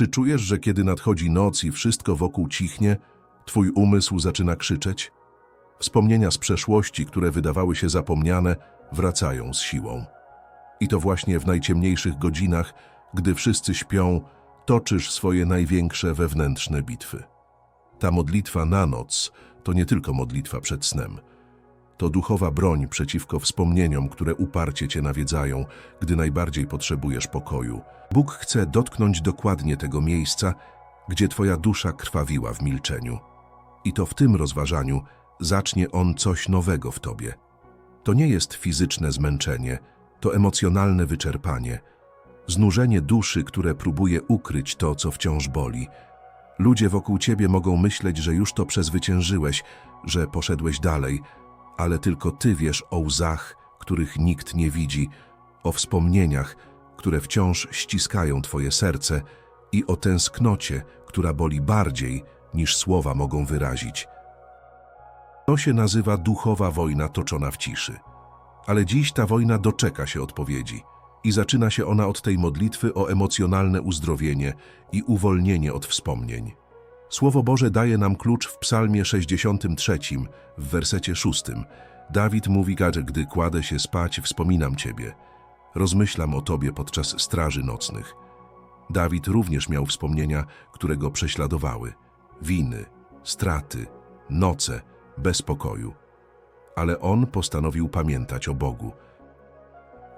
Czy czujesz, że kiedy nadchodzi noc i wszystko wokół cichnie, twój umysł zaczyna krzyczeć? Wspomnienia z przeszłości, które wydawały się zapomniane, wracają z siłą. I to właśnie w najciemniejszych godzinach, gdy wszyscy śpią, toczysz swoje największe wewnętrzne bitwy. Ta modlitwa na noc to nie tylko modlitwa przed snem. To duchowa broń przeciwko wspomnieniom, które uparcie cię nawiedzają, gdy najbardziej potrzebujesz pokoju. Bóg chce dotknąć dokładnie tego miejsca, gdzie twoja dusza krwawiła w milczeniu. I to w tym rozważaniu zacznie On coś nowego w tobie. To nie jest fizyczne zmęczenie, to emocjonalne wyczerpanie, znużenie duszy, które próbuje ukryć to, co wciąż boli. Ludzie wokół ciebie mogą myśleć, że już to przezwyciężyłeś, że poszedłeś dalej, ale tylko ty wiesz o łzach, których nikt nie widzi, o wspomnieniach, które wciąż ściskają twoje serce i o tęsknocie, która boli bardziej, niż słowa mogą wyrazić. To się nazywa duchowa wojna toczona w ciszy. Ale dziś ta wojna doczeka się odpowiedzi i zaczyna się ona od tej modlitwy o emocjonalne uzdrowienie i uwolnienie od wspomnień. Słowo Boże daje nam klucz w Psalmie 63, w wersecie 6. Dawid mówi, gdy kładę się spać, wspominam Ciebie. Rozmyślam o Tobie podczas straży nocnych. Dawid również miał wspomnienia, które go prześladowały. Winy, straty, noce, bez pokoju. Ale on postanowił pamiętać o Bogu.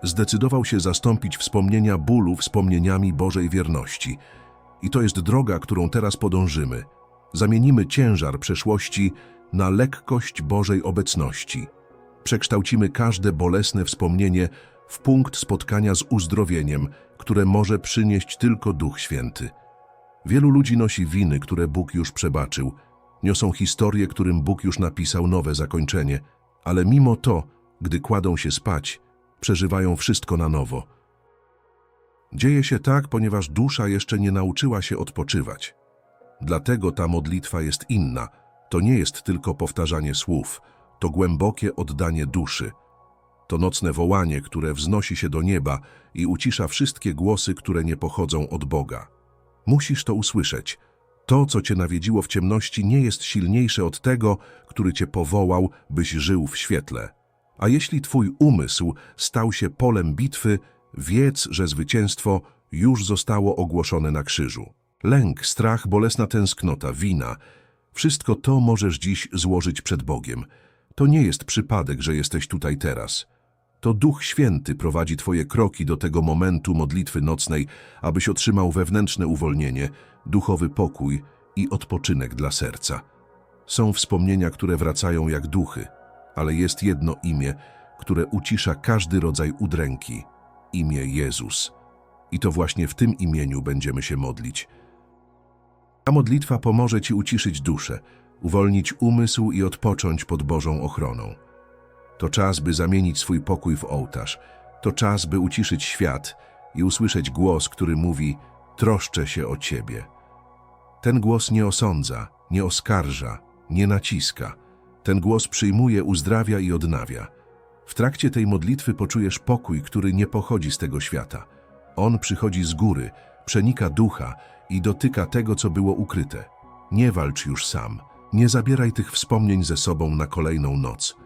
Zdecydował się zastąpić wspomnienia bólu wspomnieniami Bożej wierności. I to jest droga, którą teraz podążymy. Zamienimy ciężar przeszłości na lekkość Bożej obecności. Przekształcimy każde bolesne wspomnienie w punkt spotkania z uzdrowieniem, które może przynieść tylko Duch Święty. Wielu ludzi nosi winy, które Bóg już przebaczył. Niosą historie, którym Bóg już napisał nowe zakończenie, ale mimo to, gdy kładą się spać, przeżywają wszystko na nowo. Dzieje się tak, ponieważ dusza jeszcze nie nauczyła się odpoczywać. Dlatego ta modlitwa jest inna. To nie jest tylko powtarzanie słów, to głębokie oddanie duszy. To nocne wołanie, które wznosi się do nieba i ucisza wszystkie głosy, które nie pochodzą od Boga. Musisz to usłyszeć. To, co cię nawiedziło w ciemności, nie jest silniejsze od tego, który cię powołał, byś żył w świetle. A jeśli twój umysł stał się polem bitwy, wiedz, że zwycięstwo już zostało ogłoszone na krzyżu. Lęk, strach, bolesna tęsknota, wina wszystko to możesz dziś złożyć przed Bogiem. To nie jest przypadek, że jesteś tutaj teraz. To Duch Święty prowadzi Twoje kroki do tego momentu modlitwy nocnej, abyś otrzymał wewnętrzne uwolnienie, duchowy pokój i odpoczynek dla serca. Są wspomnienia, które wracają jak duchy, ale jest jedno imię, które ucisza każdy rodzaj udręki imię Jezus. I to właśnie w tym imieniu będziemy się modlić. Ta modlitwa pomoże Ci uciszyć duszę, uwolnić umysł i odpocząć pod Bożą ochroną. To czas, by zamienić swój pokój w ołtarz. To czas, by uciszyć świat i usłyszeć głos, który mówi: Troszczę się o Ciebie. Ten głos nie osądza, nie oskarża, nie naciska. Ten głos przyjmuje, uzdrawia i odnawia. W trakcie tej modlitwy poczujesz pokój, który nie pochodzi z tego świata. On przychodzi z góry, przenika ducha i dotyka tego, co było ukryte. Nie walcz już sam. Nie zabieraj tych wspomnień ze sobą na kolejną noc.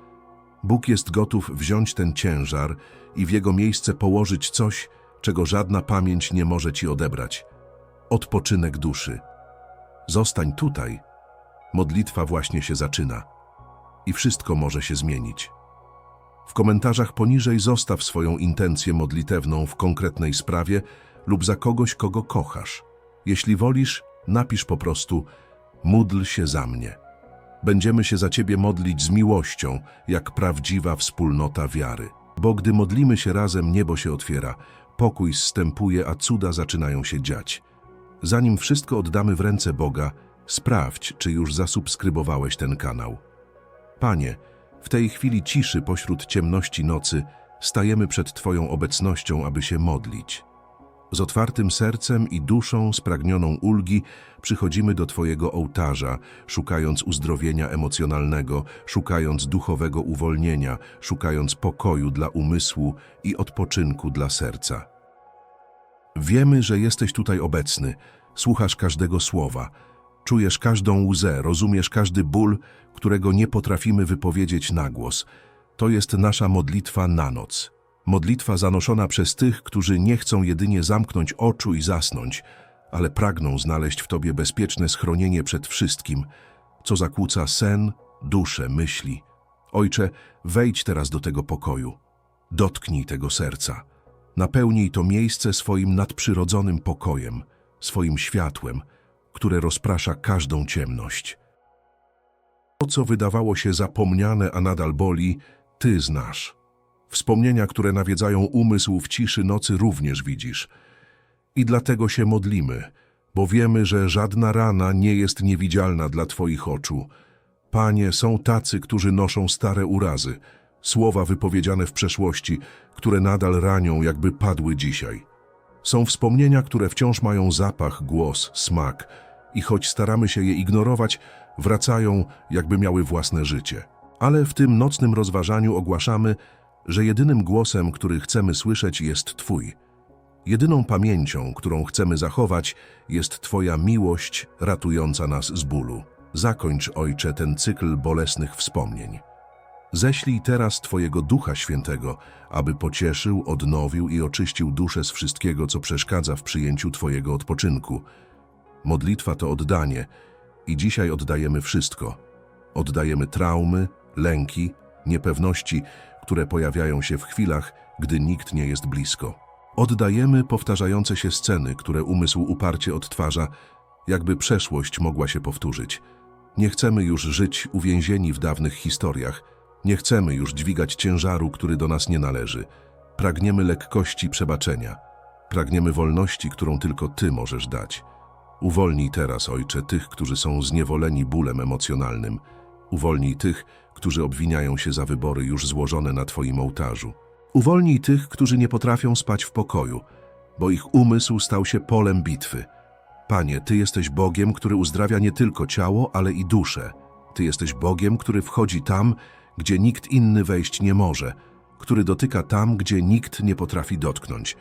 Bóg jest gotów wziąć ten ciężar i w jego miejsce położyć coś, czego żadna pamięć nie może ci odebrać. Odpoczynek duszy. Zostań tutaj. Modlitwa właśnie się zaczyna. I wszystko może się zmienić. W komentarzach poniżej zostaw swoją intencję modlitewną w konkretnej sprawie lub za kogoś, kogo kochasz. Jeśli wolisz, napisz po prostu módl się za mnie. Będziemy się za Ciebie modlić z miłością, jak prawdziwa wspólnota wiary. Bo gdy modlimy się razem, niebo się otwiera, pokój zstępuje, a cuda zaczynają się dziać. Zanim wszystko oddamy w ręce Boga, sprawdź, czy już zasubskrybowałeś ten kanał. Panie, w tej chwili ciszy pośród ciemności nocy stajemy przed Twoją obecnością, aby się modlić. Z otwartym sercem i duszą spragnioną ulgi przychodzimy do Twojego ołtarza, szukając uzdrowienia emocjonalnego, szukając duchowego uwolnienia, szukając pokoju dla umysłu i odpoczynku dla serca. Wiemy, że jesteś tutaj obecny, Słuchasz każdego słowa, czujesz każdą łzę, rozumiesz każdy ból, którego nie potrafimy wypowiedzieć na głos. To jest nasza modlitwa na noc. Modlitwa zanoszona przez tych, którzy nie chcą jedynie zamknąć oczu i zasnąć, ale pragną znaleźć w Tobie bezpieczne schronienie przed wszystkim, co zakłóca sen, duszę, myśli. Ojcze, wejdź teraz do tego pokoju. Dotknij tego serca. Napełnij to miejsce swoim nadprzyrodzonym pokojem, swoim światłem, które rozprasza każdą ciemność. To, co wydawało się zapomniane, a nadal boli, Ty znasz. Wspomnienia, które nawiedzają umysł w ciszy nocy, również widzisz. I dlatego się modlimy, bo wiemy, że żadna rana nie jest niewidzialna dla Twoich oczu. Panie, są tacy, którzy noszą stare urazy, słowa wypowiedziane w przeszłości, które nadal ranią, jakby padły dzisiaj. Są wspomnienia, które wciąż mają zapach, głos, smak i choć staramy się je ignorować, wracają, jakby miały własne życie. Ale w tym nocnym rozważaniu ogłaszamy, że jedynym głosem, który chcemy słyszeć, jest Twój. Jedyną pamięcią, którą chcemy zachować, jest Twoja miłość ratująca nas z bólu. Zakończ, Ojcze, ten cykl bolesnych wspomnień. Ześlij teraz Twojego Ducha Świętego, aby pocieszył, odnowił i oczyścił duszę z wszystkiego, co przeszkadza w przyjęciu Twojego odpoczynku. Modlitwa to oddanie i dzisiaj oddajemy wszystko. Oddajemy traumy, lęki, niepewności, które pojawiają się w chwilach, gdy nikt nie jest blisko. Oddajemy powtarzające się sceny, które umysł uparcie odtwarza, jakby przeszłość mogła się powtórzyć. Nie chcemy już żyć uwięzieni w dawnych historiach. Nie chcemy już dźwigać ciężaru, który do nas nie należy. Pragniemy lekkości przebaczenia. Pragniemy wolności, którą tylko Ty możesz dać. Uwolnij teraz, Ojcze, tych, którzy są zniewoleni bólem emocjonalnym. Uwolnij tych, którzy obwiniają się za wybory już złożone na Twoim ołtarzu. Uwolnij tych, którzy nie potrafią spać w pokoju, bo ich umysł stał się polem bitwy. Panie, Ty jesteś Bogiem, który uzdrawia nie tylko ciało, ale i duszę. Ty jesteś Bogiem, który wchodzi tam, gdzie nikt inny wejść nie może, który dotyka tam, gdzie nikt nie potrafi dotknąć.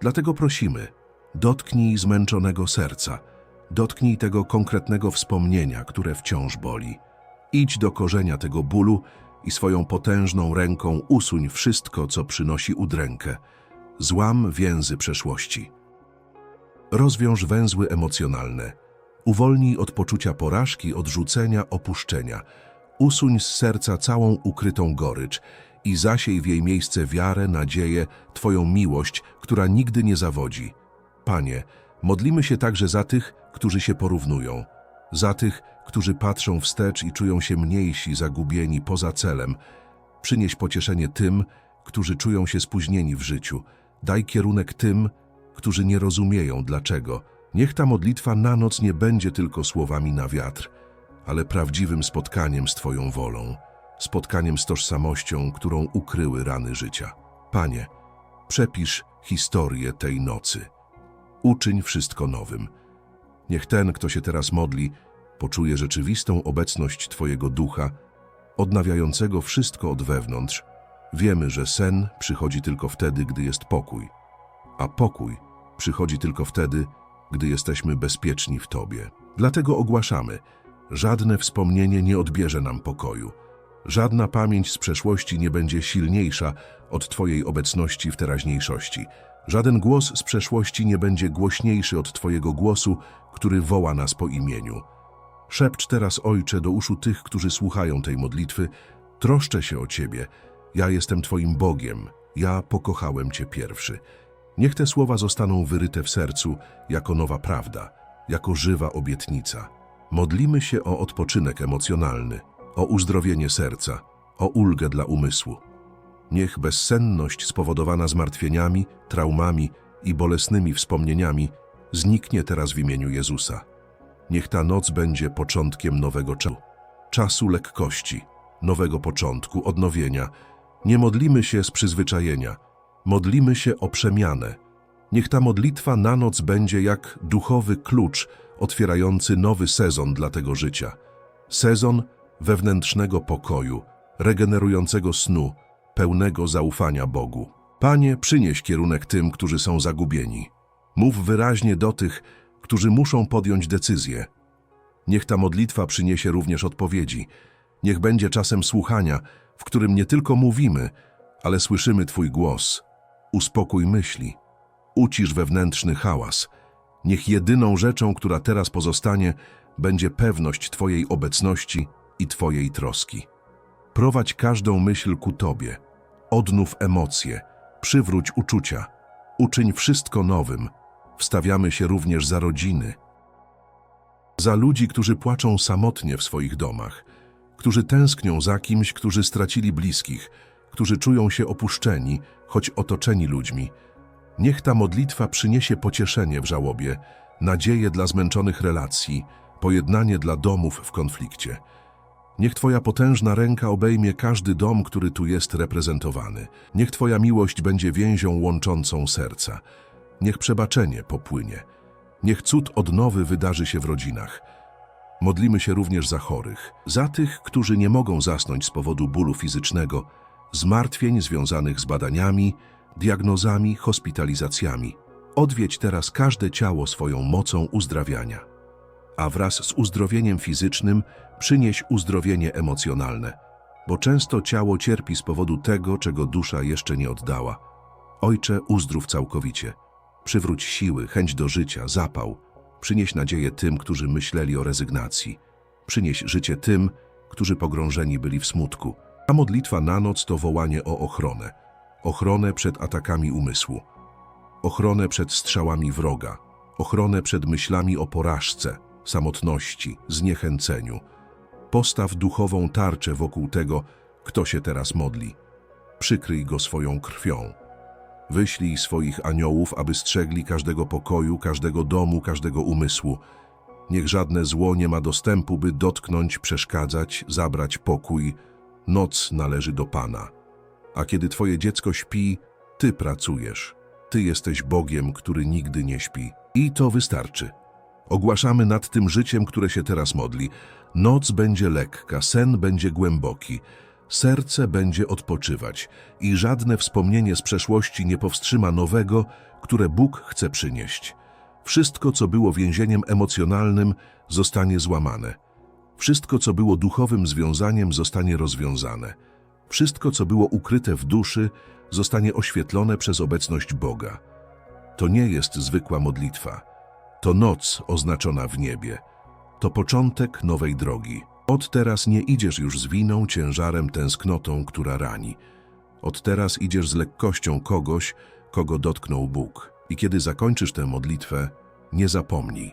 Dlatego prosimy, dotknij zmęczonego serca, dotknij tego konkretnego wspomnienia, które wciąż boli. Idź do korzenia tego bólu i swoją potężną ręką usuń wszystko, co przynosi udrękę. Złam więzy przeszłości. Rozwiąż węzły emocjonalne. Uwolnij od poczucia porażki, odrzucenia, opuszczenia. Usuń z serca całą ukrytą gorycz i zasiej w jej miejsce wiarę, nadzieję, Twoją miłość, która nigdy nie zawodzi. Panie, modlimy się także za tych, którzy się porównują, za tych, którzy patrzą wstecz i czują się mniejsi, zagubieni, poza celem. Przynieś pocieszenie tym, którzy czują się spóźnieni w życiu. Daj kierunek tym, którzy nie rozumieją dlaczego. Niech ta modlitwa na noc nie będzie tylko słowami na wiatr, ale prawdziwym spotkaniem z Twoją wolą, spotkaniem z tożsamością, którą ukryły rany życia. Panie, przepisz historię tej nocy. Uczyń wszystko nowym. Niech ten, kto się teraz modli, poczuje rzeczywistą obecność Twojego ducha, odnawiającego wszystko od wewnątrz. Wiemy, że sen przychodzi tylko wtedy, gdy jest pokój, a pokój przychodzi tylko wtedy, gdy jesteśmy bezpieczni w Tobie. Dlatego ogłaszamy, żadne wspomnienie nie odbierze nam pokoju. Żadna pamięć z przeszłości nie będzie silniejsza od Twojej obecności w teraźniejszości. Żaden głos z przeszłości nie będzie głośniejszy od Twojego głosu, który woła nas po imieniu. Szepcz teraz, Ojcze, do uszu tych, którzy słuchają tej modlitwy. Troszczę się o Ciebie. Ja jestem Twoim Bogiem. Ja pokochałem Cię pierwszy. Niech te słowa zostaną wyryte w sercu jako nowa prawda, jako żywa obietnica. Modlimy się o odpoczynek emocjonalny, o uzdrowienie serca, o ulgę dla umysłu. Niech bezsenność spowodowana zmartwieniami, traumami i bolesnymi wspomnieniami zniknie teraz w imieniu Jezusa. Niech ta noc będzie początkiem nowego czasu, czasu lekkości, nowego początku, odnowienia. Nie modlimy się z przyzwyczajenia, modlimy się o przemianę. Niech ta modlitwa na noc będzie jak duchowy klucz otwierający nowy sezon dla tego życia. Sezon wewnętrznego pokoju, regenerującego snu, pełnego zaufania Bogu. Panie, przynieś kierunek tym, którzy są zagubieni. Mów wyraźnie do tych, którzy muszą podjąć decyzję. Niech ta modlitwa przyniesie również odpowiedzi. Niech będzie czasem słuchania, w którym nie tylko mówimy, ale słyszymy Twój głos. Uspokój myśli, ucisz wewnętrzny hałas. Niech jedyną rzeczą, która teraz pozostanie, będzie pewność Twojej obecności i Twojej troski. Prowadź każdą myśl ku Tobie. Odnów emocje, przywróć uczucia, uczyń wszystko nowym. Wstawiamy się również za rodziny, za ludzi, którzy płaczą samotnie w swoich domach, którzy tęsknią za kimś, którzy stracili bliskich, którzy czują się opuszczeni, choć otoczeni ludźmi. Niech ta modlitwa przyniesie pocieszenie w żałobie, nadzieję dla zmęczonych relacji, pojednanie dla domów w konflikcie. Niech Twoja potężna ręka obejmie każdy dom, który tu jest reprezentowany. Niech Twoja miłość będzie więzią łączącą serca. Niech przebaczenie popłynie. Niech cud odnowy wydarzy się w rodzinach. Modlimy się również za chorych, za tych, którzy nie mogą zasnąć z powodu bólu fizycznego, zmartwień związanych z badaniami, diagnozami, hospitalizacjami. Odwiedź teraz każde ciało swoją mocą uzdrawiania. A wraz z uzdrowieniem fizycznym przynieś uzdrowienie emocjonalne, bo często ciało cierpi z powodu tego, czego dusza jeszcze nie oddała. Ojcze, uzdrów całkowicie. Przywróć siły, chęć do życia, zapał. Przynieś nadzieję tym, którzy myśleli o rezygnacji. Przynieś życie tym, którzy pogrążeni byli w smutku. A modlitwa na noc to wołanie o ochronę. Ochronę przed atakami umysłu. Ochronę przed strzałami wroga. Ochronę przed myślami o porażce, samotności, zniechęceniu. Postaw duchową tarczę wokół tego, kto się teraz modli. Przykryj go swoją krwią. Wyślij swoich aniołów, aby strzegli każdego pokoju, każdego domu, każdego umysłu. Niech żadne zło nie ma dostępu, by dotknąć, przeszkadzać, zabrać pokój. Noc należy do Pana. A kiedy Twoje dziecko śpi, Ty pracujesz. Ty jesteś Bogiem, który nigdy nie śpi. I to wystarczy. Ogłaszamy nad tym życiem, które się teraz modli. Noc będzie lekka, sen będzie głęboki. Serce będzie odpoczywać i żadne wspomnienie z przeszłości nie powstrzyma nowego, które Bóg chce przynieść. Wszystko, co było więzieniem emocjonalnym, zostanie złamane. Wszystko, co było duchowym związaniem, zostanie rozwiązane. Wszystko, co było ukryte w duszy, zostanie oświetlone przez obecność Boga. To nie jest zwykła modlitwa. To noc oznaczona w niebie. To początek nowej drogi. Od teraz nie idziesz już z winą, ciężarem, tęsknotą, która rani. Od teraz idziesz z lekkością kogoś, kogo dotknął Bóg. I kiedy zakończysz tę modlitwę, nie zapomnij.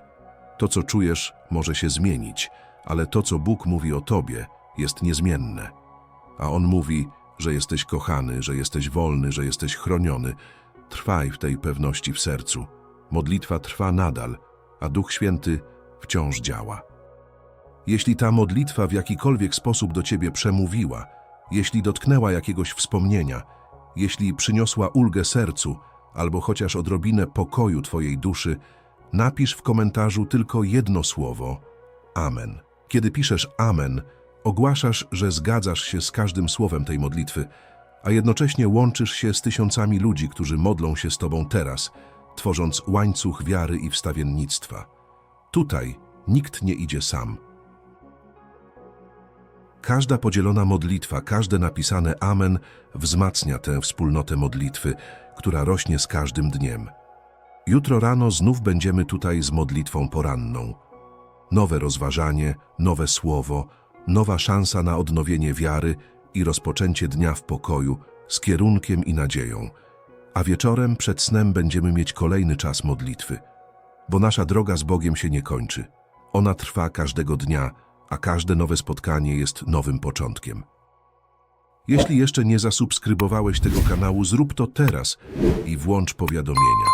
To, co czujesz, może się zmienić, ale to, co Bóg mówi o tobie, jest niezmienne. A On mówi, że jesteś kochany, że jesteś wolny, że jesteś chroniony. Trwaj w tej pewności w sercu. Modlitwa trwa nadal, a Duch Święty wciąż działa. Jeśli ta modlitwa w jakikolwiek sposób do ciebie przemówiła, jeśli dotknęła jakiegoś wspomnienia, jeśli przyniosła ulgę sercu albo chociaż odrobinę pokoju twojej duszy, napisz w komentarzu tylko jedno słowo Amen. Kiedy piszesz Amen, ogłaszasz, że zgadzasz się z każdym słowem tej modlitwy, a jednocześnie łączysz się z tysiącami ludzi, którzy modlą się z tobą teraz, tworząc łańcuch wiary i wstawiennictwa. Tutaj nikt nie idzie sam. Każda podzielona modlitwa, każde napisane Amen wzmacnia tę wspólnotę modlitwy, która rośnie z każdym dniem. Jutro rano znów będziemy tutaj z modlitwą poranną. Nowe rozważanie, nowe słowo, nowa szansa na odnowienie wiary i rozpoczęcie dnia w pokoju, z kierunkiem i nadzieją. A wieczorem przed snem będziemy mieć kolejny czas modlitwy, bo nasza droga z Bogiem się nie kończy. Ona trwa każdego dnia, a każde nowe spotkanie jest nowym początkiem. Jeśli jeszcze nie zasubskrybowałeś tego kanału, zrób to teraz i włącz powiadomienia.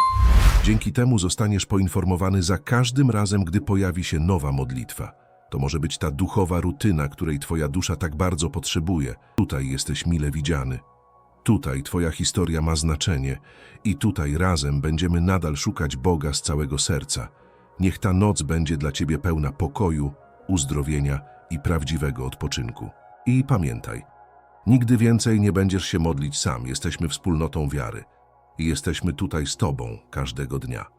Dzięki temu zostaniesz poinformowany za każdym razem, gdy pojawi się nowa modlitwa. To może być ta duchowa rutyna, której Twoja dusza tak bardzo potrzebuje. Tutaj jesteś mile widziany. Tutaj Twoja historia ma znaczenie i tutaj razem będziemy nadal szukać Boga z całego serca. Niech ta noc będzie dla Ciebie pełna pokoju, uzdrowienia i prawdziwego odpoczynku. I pamiętaj, nigdy więcej nie będziesz się modlić sam, jesteśmy wspólnotą wiary i jesteśmy tutaj z Tobą każdego dnia.